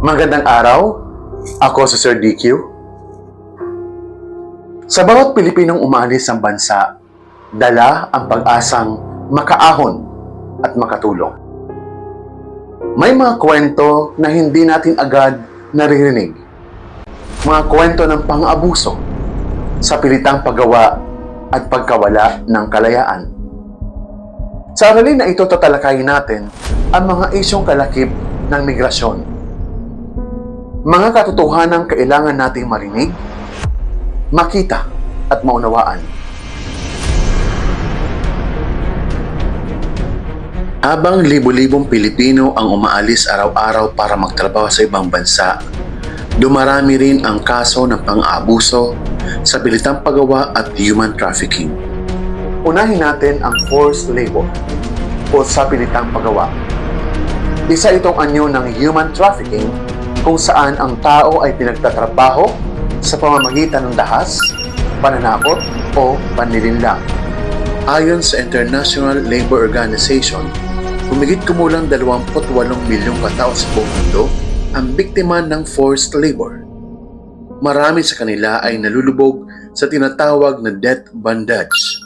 Magandang araw, ako si Sir DQ. Sa bawat Pilipinong umalis ng bansa, dala ang pag-asang makaahon at makatulong. May mga kwento na hindi natin agad naririnig. Mga kwento ng pang-abuso sa pilitang paggawa at pagkawala ng kalayaan. Sa aralin na ito tatalakayin natin ang mga isyong kalakip ng migrasyon. Mga katotohanan kailangan nating marinig, makita at maunawaan. Habang libo-libong Pilipino ang umaalis araw-araw para magtrabaho sa ibang bansa, dumarami rin ang kaso ng pang-aabuso sa pilitang paggawa at human trafficking. Unahin natin ang forced labor o sa pilitang paggawa. Isa itong anyo ng human trafficking kung saan ang tao ay pinagtatrabaho sa pamamagitan ng dahas, pananakot o panlilinlang. Ayon sa International Labor Organization, humigit kumulang 28 milyong katao sa buong mundo ang biktima ng forced labor. Marami sa kanila ay nalulubog sa tinatawag na debt bondage,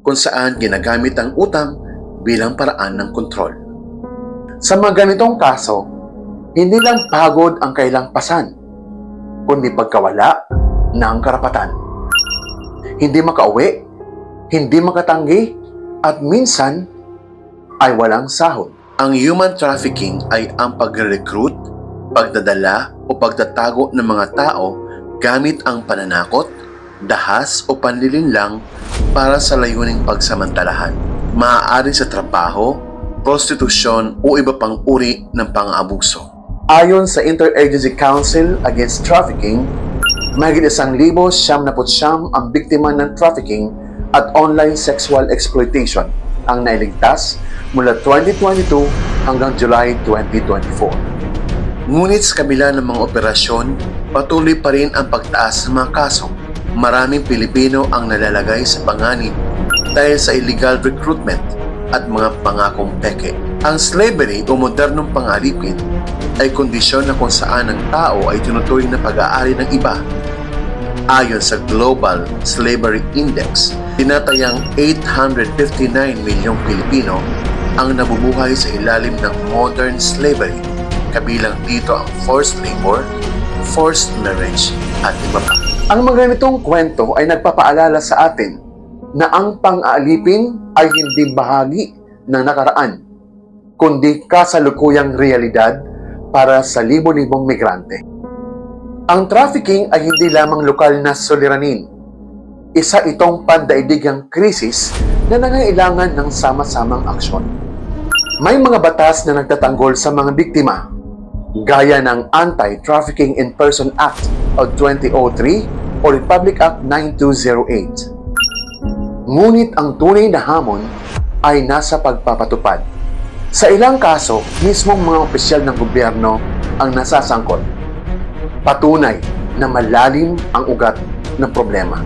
kung saan ginagamit ang utang bilang paraan ng kontrol. Sa mga ganitong kaso, hindi lang pagod ang kailang pasan, kundi pagkawala ng karapatan. Hindi makauwi, hindi makatanggi, at minsan ay walang sahod. Ang human trafficking ay ang pagre-recruit, pagdadala o pagtatago ng mga tao gamit ang pananakot, dahas o panlilinlang para sa layuning pagsamantalahan. Maaari sa trabaho, prostitusyon o iba pang uri ng pang-aabuso. Ayon sa Interagency Council Against Trafficking, mahigit isang libo siyam na siyam ang biktima ng trafficking at online sexual exploitation ang nailigtas mula 2022 hanggang July 2024. Ngunit sa kabila ng mga operasyon, patuloy pa rin ang pagtaas ng mga kaso. Maraming Pilipino ang nalalagay sa panganib dahil sa illegal recruitment at mga pangakong peke. Ang slavery o modernong pangalipin ay kondisyon na kung saan ang tao ay tinuturing na pag-aari ng iba. Ayon sa Global Slavery Index, tinatayang 859 milyong Pilipino ang nabubuhay sa ilalim ng modern slavery, kabilang dito ang forced labor, forced marriage, at iba pa. Ang mga ganitong kwento ay nagpapaalala sa atin na ang pang-aalipin ay hindi bahagi ng nakaraan, kundi kasalukuyang realidad para sa libo-libong migrante. Ang trafficking ay hindi lamang lokal na suliranin. Isa itong pandaigdigang krisis na nangailangan ng sama-samang aksyon. May mga batas na nagtatanggol sa mga biktima, gaya ng Anti-Trafficking in Person Act of 2003 o Republic Act 9208. Ngunit ang tunay na hamon ay nasa pagpapatupad. Sa ilang kaso, mismong mga opisyal ng gobyerno ang nasasangkot. Patunay na malalim ang ugat ng problema.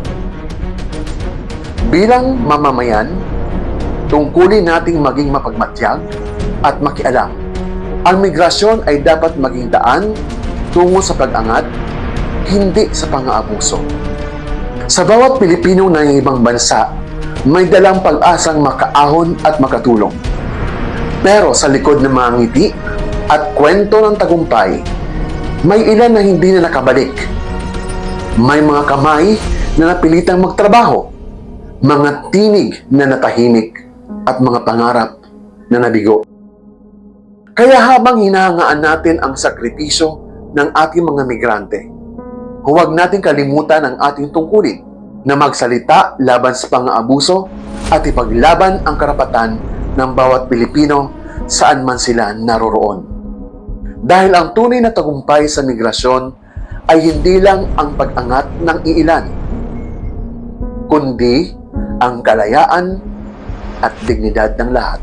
Bilang mamamayan, tungkulin nating maging mapagmatyag at makialam. Ang migrasyon ay dapat maging daan tungo sa pag-angat, hindi sa pang-aabuso. Sa bawat Pilipino na ibang bansa, may dalang pag-asang makaahon at makatulong. Pero sa likod ng mga ngiti at kwento ng tagumpay, may ilan na hindi na nakabalik. May mga kamay na napilitang magtrabaho, mga tinig na natahimik, at mga pangarap na nabigo. Kaya habang hinahangaan natin ang sakripisyo ng ating mga migrante, huwag natin kalimutan ang ating tungkulin na magsalita laban sa pang-aabuso at ipaglaban ang karapatan ng bawat Pilipino saan man sila naroroon. Dahil ang tunay na tagumpay sa migrasyon ay hindi lang ang pag-angat ng iilan, kundi ang kalayaan at dignidad ng lahat.